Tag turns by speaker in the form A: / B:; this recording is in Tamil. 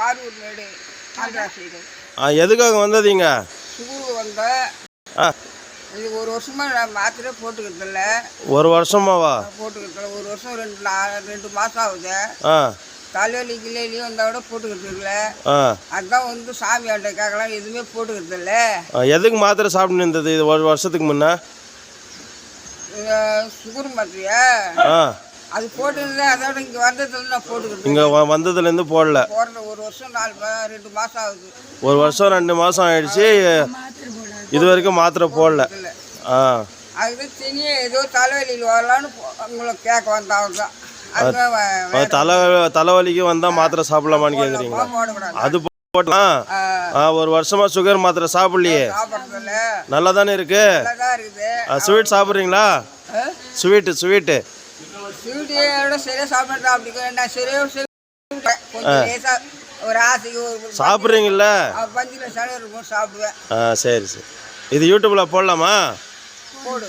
A: காரூர் மேடு ஆந்திரா சைடு
B: ஆ எதுக்காக வந்ததீங்க?
A: சுகருக்கு வந்தேன்
B: ஆ.
A: இது ஒரு வருஷமா நான் மாத்திரை போட்டுக்கிறது இல்லை
B: ஒரு வருஷமாவா?
A: போட்டுக்கிறது இல்ல. ஒரு வருஷம் ரெண்டு நா ரெண்டு மாதம் ஆகுது.
B: ஆ.
A: தலைவலி கிள்ளையிலையும் வந்தால் கூட போட்டுக்கிறது இல்லை
B: ஆ.
A: அதான் வந்து சாமி ஆட்டை கேட்கலாம் எதுவுமே போட்டுக்கிறது இல்லை
B: ஆ, எதுக்கு மாத்திரை சாப்பிட்டு இருந்தது இது ஒரு வருஷத்துக்கு முன்னே?
A: சுகர் மாத்திரையா?
B: ஆ.
A: அது போட்டுருந்தேன் அதோட இங்கே வந்ததுல நான் போட்டுக்கிறது
B: இங்கே வந்ததுலேருந்து போடல.
A: போடுற ஒரு வருஷம் நாலு ரெண்டு மாதம் ஆகுது.
B: ஒரு வருஷம் ரெண்டு மாதம் ஆயிடுச்சு. இது வரைக்கும் மாத்திரை போடல. ஆ.
A: அதுக்கு தனியாக ஏதோ தலைவலியில் வரலான்னு உங்களை கேட்க வந்தவங்க. தான்
B: அது தலை தலைவலிக்கு வந்தால் மாத்திரை சாப்பிடலாமான்னு கேட்குறீங்களா அது போட்டலாம் ஒரு வருஷமா சுகர் மாத்திரை சாப்பிடலையே. நல்லா தானே இருக்கு?
A: தான்
B: ஸ்வீட் சாப்பிட்றீங்களா? ஸ்வீட்டு ஸ்வீட்டு
A: சரியாக அப்படி நான் சரியாக ஒரு ஆசைக்கு ஒரு சளி இருக்கும் சாப்பிடுவேன்.
B: ஆ சரி சரி. இது யூடியூப்பில் போடலாமா?
A: போடு